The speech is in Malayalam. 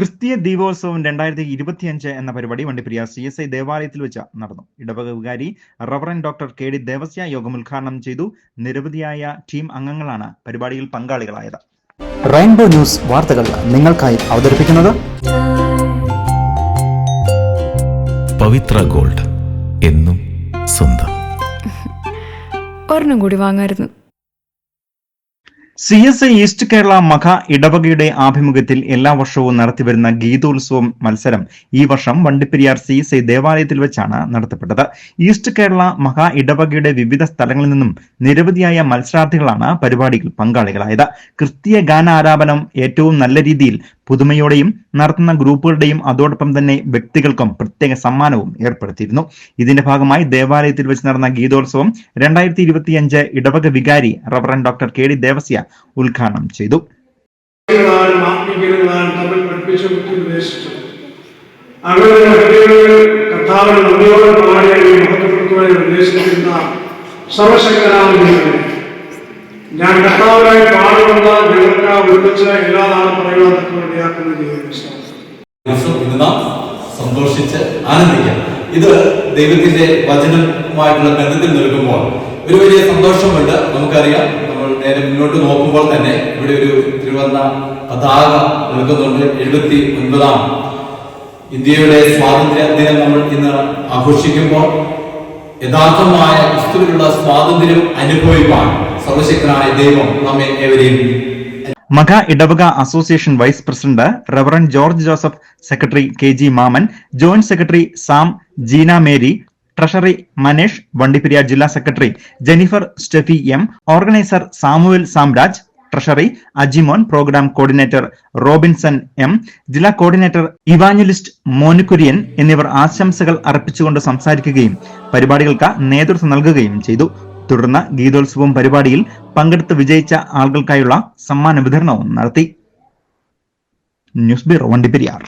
ക്രിസ്തീയ ദീപോത്സവം രണ്ടായിരത്തി ഇരുപത്തിയഞ്ച് എന്ന പരിപാടി വണ്ടിപ്രിയ സി എസ് ഐ ദേവാലയത്തിൽ വെച്ച് നടന്നു. ഇടവക വികാരി reverend doctor K D Devasya യോഗം ഉദ്ഘാടനം ചെയ്തു. നിരവധിയായ ടീം അംഗങ്ങളാണ് പരിപാടിയിൽ പങ്കാളികളായത്. റെയിൻബോ ന്യൂസ് വാർത്തകൾ നിങ്ങൾക്കായി അവതരിപ്പിക്കുന്നത് പവിത്ര ഗോൾഡ് എന്നും സ്വന്തം. ഒരെണ്ണം കൂടി വാങ്ങായിരുന്നു. C S I east Kerala മഖ ഇടവകയുടെ ആഭിമുഖ്യത്തിൽ എല്ലാ വർഷവും നടത്തിവരുന്ന ഗീതോത്സവം മത്സരം ഈ വർഷം വണ്ടിപ്പെരിയാർ സി എസ് ഐ ദേവാലയത്തിൽ വെച്ചാണ് നടത്തപ്പെട്ടത്. ഈസ്റ്റ് കേരള മഖ ഇടവകയുടെ വിവിധ സ്ഥലങ്ങളിൽ നിന്നും നിരവധിയായ മത്സരാർത്ഥികളാണ് പരിപാടിയിൽ പങ്കാളികളായത്. ക്രിസ്തീയ ഗാനാലാപനം ഏറ്റവും നല്ല രീതിയിൽ പുതുമയോടെയും നടത്തുന്ന ഗ്രൂപ്പുകളുടെയും അതോടൊപ്പം തന്നെ വ്യക്തികൾക്കും പ്രത്യേക സമ്മാനവും ഏർപ്പെടുത്തിയിരുന്നു. ഇതിന്റെ ഭാഗമായി ദേവാലയത്തിൽ വെച്ച് നടന്ന ഗീതോത്സവം രണ്ടായിരത്തി ഇരുപത്തിയഞ്ച് ഇടവക വികാരി reverend doctor K D Devasya ഉദ്ഘാടനം ചെയ്തു. ഉദ്ദേശിച്ചു ഞാൻ കർത്താവിനായി പാടുമെന്ന് ഞങ്ങൾക്ക് ഒരുമിച്ച് എല്ലാ നാളും പറയുവാൻ തക്ക വേണ്ടിയാക്കുന്ന ജീവിതം സന്തോഷിച്ച് ആനന്ദിക്കാം. ഇത് ദൈവത്തിന്റെ വചനവുമായിട്ടുള്ള ബന്ധത്തിൽ നിൽക്കുമ്പോൾ ഒരു വലിയ സന്തോഷമുണ്ട്. നമുക്കറിയാം നമ്മൾ നേരെ മുന്നോട്ട് നോക്കുമ്പോൾ തന്നെ ഇവിടെ ഒരു തിരുവന്ന പതാക നിൽക്കുന്നുണ്ട്. എഴുപത്തി ഒൻപതാം ഇന്ത്യയുടെ സ്വാതന്ത്ര്യ ദിനം നമ്മൾ ഇന്ന് ആഘോഷിക്കുമ്പോൾ യഥാർത്ഥമായ ക്രിസ്തുവിനുള്ള സ്വാതന്ത്ര്യം അനുഭവിക്കാൻ സർവശക്തനായ ദൈവം നമ്മെ ഏവരെയും മഖ ഇടവക association vice president reverend George Joseph secretary K G Mammen joint secretary Sam Jeena Mary treasury Manesh Vandiperiyar ജില്ലാ secretary Jennifer Steffi M organiser Samuel Samraj treasury Ajimon programme coordinator Robinson M ജില്ലാ കോർഡിനേറ്റർ ഇവാഞ്ചലിസ്റ്റ് മോനുകുര്യൻ എന്നിവർ ആശംസകൾ അർപ്പിച്ചുകൊണ്ട് സംസാരിക്കുകയും പരിപാടികൾക്ക് നേതൃത്വം നൽകുകയും ചെയ്തു. തുടർന്ന് ഗീതോത്സവം പരിപാടിയിൽ പങ്കെടുത്ത് വിജയിച്ച ആളുകൾക്കായുള്ള സമ്മാന വിതരണവും നടത്തി. News bureau Vandiperiyar.